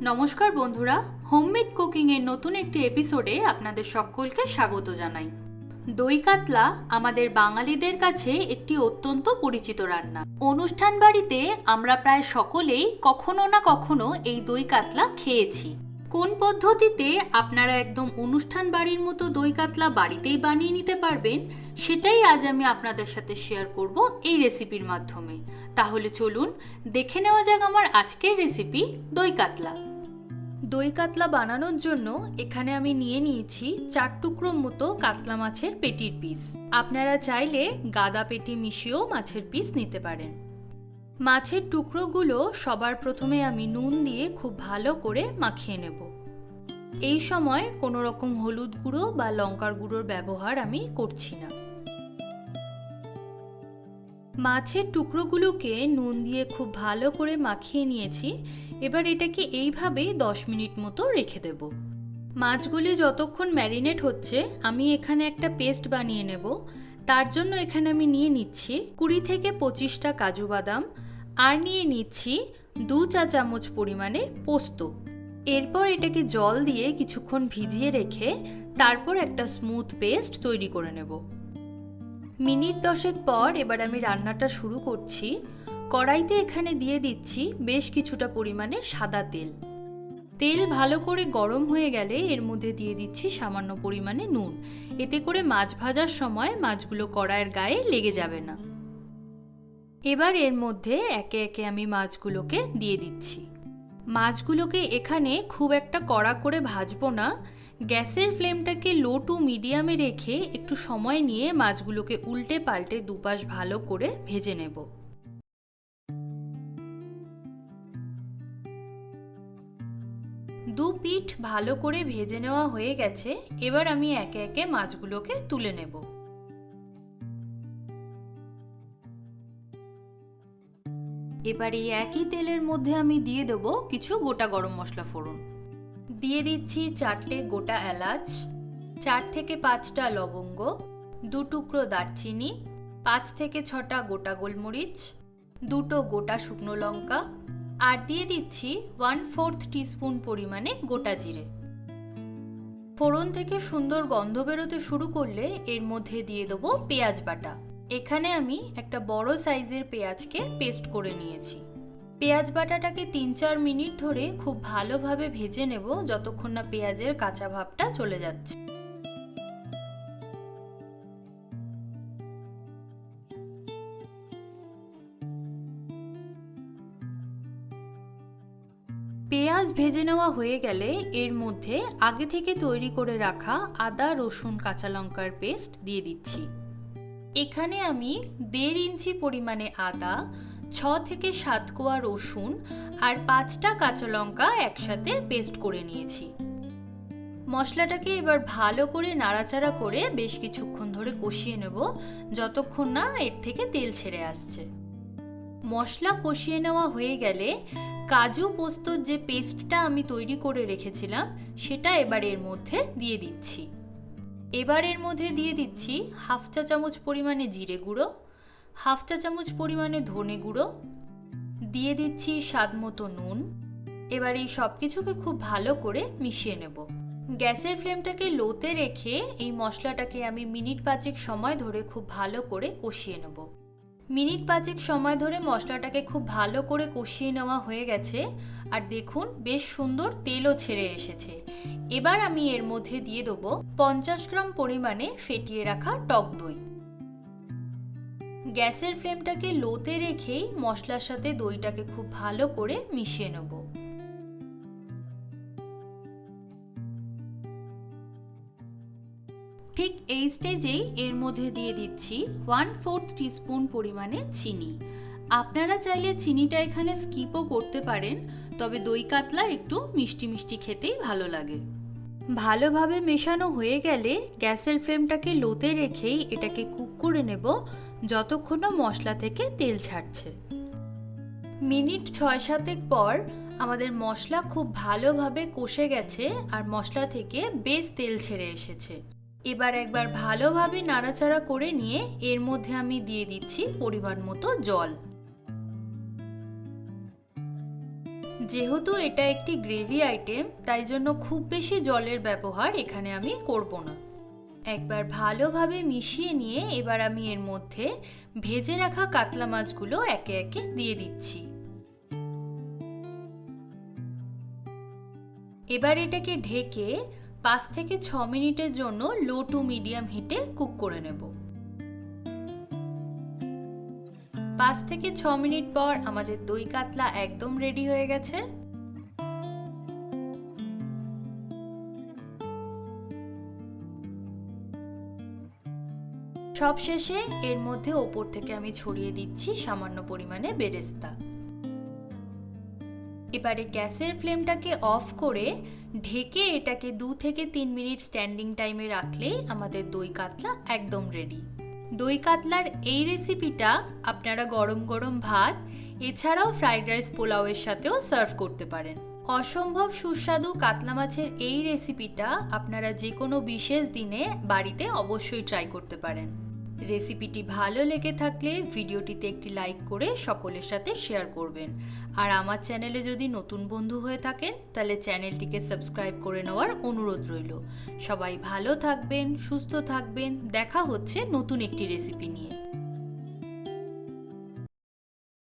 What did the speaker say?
নমস্কার বন্ধুরা হোমমেড কুকিংয়ের নতুন একটি এপিসোডে আপনাদের সকলকে স্বাগত জানাই। দই কাতলা আমাদের বাঙালিদের কাছে একটি অত্যন্ত পরিচিত রান্না। অনুষ্ঠান বাড়িতে আমরা প্রায় সকলেই কখনো না কখনো এই দই কাতলা খেয়েছি। কোন পদ্ধতিতে আপনারা একদম অনুষ্ঠান বাড়ির মতো দই কাতলা বাড়িতেই বানিয়ে নিতে পারবেন, সেটাই আজ আমি আপনাদের সাথে শেয়ার করব এই রেসিপির মাধ্যমে। তাহলে চলুন দেখে নেওয়া যাক আমার আজকের রেসিপি দই কাতলা। দই কাতলা বানানোর জন্য এখানে আমি নিয়ে নিয়েছি চার টুকরো মতো কাতলা মাছের পেটির পিস আপনারা চাইলে গাদা পেটি মিশিয়েও মাছের পিস নিতে পারেন। মাছের টুকরোগুলো সবার প্রথমে আমি নুন দিয়ে খুব ভালো করে মাখিয়ে নেব। এই সময় কোনো রকম হলুদ গুঁড়ো বা লঙ্কার গুঁড়োর ব্যবহার আমি করছি না। মাছের টুকরোগুলোকে নুন দিয়ে খুব ভালো করে মাখিয়ে নিয়েছি, এবার এটাকে এইভাবেই দশ মিনিট মতো রেখে দেব। মাছগুলি যতক্ষণ ম্যারিনেট হচ্ছে, আমি এখানে একটা পেস্ট বানিয়ে নেব। তার জন্য এখানে আমি নিয়ে নিচ্ছি কুড়ি থেকে পঁচিশটা কাজু বাদাম আর নিয়ে নিচ্ছি দু চা চামচ পরিমাণে পোস্ত। এরপর এটাকে জল দিয়ে কিছুক্ষণ ভিজিয়ে রেখে তারপর একটা স্মুথ পেস্ট তৈরি করে নেব। মিনিট দশেক পর এবার আমি রান্নাটা শুরু করছি। কড়াইতে এখানে দিয়ে দিচ্ছি বেশ কিছুটা পরিমাণে সাদা তেল। তেল ভালো করে গরম হয়ে গেলে এর মধ্যে দিয়ে দিচ্ছি সামান্য পরিমাণে নুন। এতে করে মাছ ভাজার সময় মাছগুলো কড়াইয়ের গায়ে লেগে যাবে না। এবার এর মধ্যে একে একে আমি মাছগুলোকে দিয়ে দিচ্ছি। মাছগুলোকে এখানে খুব একটা কড়া করে ভাজবো না। গ্যাসের ফ্লেমটাকে লো টু মিডিয়ামে রেখে একটু সময় নিয়ে মাছগুলোকে উল্টে পাল্টে দুপাশ ভালো করে ভেজে নেব। দু পিঠ ভালো করে ভেজে নেওয়া হয়ে গেছে। এবার আমি একে একে মাছগুলোকে তুলে নেব। এবার এই একই তেলের মধ্যে আমি দিয়ে দেবো কিছু গোটা গরম মশলা ফোড়ন। দিয়ে দিচ্ছি চারটে গোটা এলাচ, চার থেকে পাঁচটা লবঙ্গ, দু টুকরো দারচিনি, পাঁচ থেকে ছটা গোটা গোলমরিচ, দুটো গোটা শুকনো লঙ্কা আর দিয়ে দিচ্ছি ওয়ান ফোর্থ টিস্পুন পরিমাণে গোটা জিরে। ফোড়ন থেকে সুন্দর গন্ধ বেরোতে শুরু করলে এর মধ্যে দিয়ে দেবো পেঁয়াজ বাটা। এখানে আমি একটা বড় সাইজের পেঁয়াজকে পেস্ট করে নিয়েছি। পেঁয়াজ বাটাটাকে তিন চার মিনিট ধরে খুব ভালোভাবে ভেজে নেব যতক্ষণ না পেঁয়াজের কাঁচা ভাবটা চলে যাচ্ছে। পেঁয়াজ ভেজে নেওয়া হয়ে গেলে এর মধ্যে আগে থেকে তৈরি করে রাখা আদা, রসুন, কাঁচা লঙ্কার পেস্ট দিয়ে দিচ্ছি। এখানে আমি দেড় ইঞ্চি পরিমাণে আদা, ছ থেকে সাত কোয়া রসুন আর পাঁচটা কাঁচা লঙ্কা একসাথে পেস্ট করে নিয়েছি। মশলাটাকে এবার ভালো করে নাড়াচাড়া করে বেশ কিছুক্ষণ ধরে কষিয়ে নেব, যতক্ষণ না এর থেকে তেল ছেড়ে আসছে। মশলা কষিয়ে নেওয়া হয়ে গেলে কাজু পোস্তর যে পেস্টটা আমি তৈরি করে রেখেছিলাম, সেটা এবার এর মধ্যে দিয়ে দিচ্ছি। এবার এর মধ্যে দিয়ে দিচ্ছি হাফ চা চামচ পরিমাণে জিরে গুঁড়ো, হাফ চা চামচ পরিমাণে ধনে গুঁড়ো, দিয়ে দিচ্ছি স্বাদ মতো নুন। এবার এই সব কিছুকে খুব ভালো করে মিশিয়ে নেব। গ্যাসের ফ্লেমটাকে লোতে রেখে এই মশলাটাকে আমি মিনিট পাঁচেক সময় ধরে খুব ভালো করে কষিয়ে নেব। মিনিট পাঁচেক সময় ধরে মশলাটাকে খুব ভালো করে কষিয়ে নেওয়া হয়ে গেছে। আর দেখুন, বেশ সুন্দর তেলও ছেড়ে এসেছে। এবার আমি এর মধ্যে দিয়ে দেবো পঞ্চাশ গ্রাম পরিমাণে ফেটিয়ে রাখা টক দই। গ্যাসের ফ্লেমটাকে লোতে রেখেই মশলার সাথে দইটাকে খুব ভালো করে মিশিয়ে নেব। ঠিক এই স্টেজেই এর মধ্যে দিয়ে দিচ্ছি ওয়ান ফোর্থ টিস্পুন পরিমাণে চিনি। আপনারা চাইলে চিনিটা এখানে স্কিপও করতে পারেন, তবে দই কাতলা একটু মিষ্টি মিষ্টি খেতেই ভালো লাগে। ভালোভাবে মেশানো হয়ে গেলে গ্যাসের ফ্লেমটাকে লোতে রেখেই এটাকে কুক করে নেব, যতক্ষণ মশলা থেকে তেল ছাড়ছে। মিনিট ছয় সাতেক পর আমাদের মশলা খুব ভালোভাবে কষে গেছে আর মশলা থেকে বেশ তেল ছেড়ে এসেছে। এবার একবার ভালোভাবে নাড়াচাড়া করে নিয়ে এর মধ্যে আমি দিয়ে দিচ্ছি পরিমাণ মতো জল। যেহেতু এটা একটি গ্রেভি আইটেম, তাই জন্য খুব বেশি জলের ব্যবহার এখানে আমি করব না। একবার ভালোভাবে মিশিয়ে নিয়ে এবার আমি এর মধ্যে ভেজে রাখা কাতলা মাছগুলো একে একে দিয়ে দিচ্ছি। এবার এটাকে ঢেকে পাঁচ থেকে ছ মিনিটের জন্য লো টু মিডিয়াম হিটে কুক করে নেব। পাঁচ থেকে ছ মিনিট পর আমাদের দই কাতলা একদম রেডি হয়ে গেছে। সবশেষে এর মধ্যে ওপর থেকে আমি ছড়িয়ে দিচ্ছি সামান্য পরিমাণে বেরেস্তা। এবারে গ্যাসের ফ্লেমটাকে অফ করে ঢেকে এটাকে দু থেকে তিন মিনিট স্ট্যান্ডিং টাইমে রাখলে আমাদের দই কাতলা একদম রেডি দই কাতলার এই রেসিপিটা আপনারা গরম গরম ভাত, এছাড়াও ফ্রাইড রাইস পোলাওয়ের সাথেও সার্ভ করতে পারেন। অসম্ভব সুস্বাদু কাতলা মাছের এই রেসিপিটা আপনারা যে কোনো বিশেষ দিনে বাড়িতে অবশ্যই ট্রাই করতে পারেন। রেসিপিটি ভালো লেগে থাকলে ভিডিওটিতে একটি লাইক করে সকলের সাথে শেয়ার করবেন। আর আমার চ্যানেলে যদি নতুন বন্ধু হয়ে থাকেন, তাহলে চ্যানেলটিকে সাবস্ক্রাইব করে নেওয়ার অনুরোধ রইল। সবাই ভালো থাকবেন, সুস্থ থাকবেন। দেখা হচ্ছে নতুন একটি রেসিপি নিয়ে।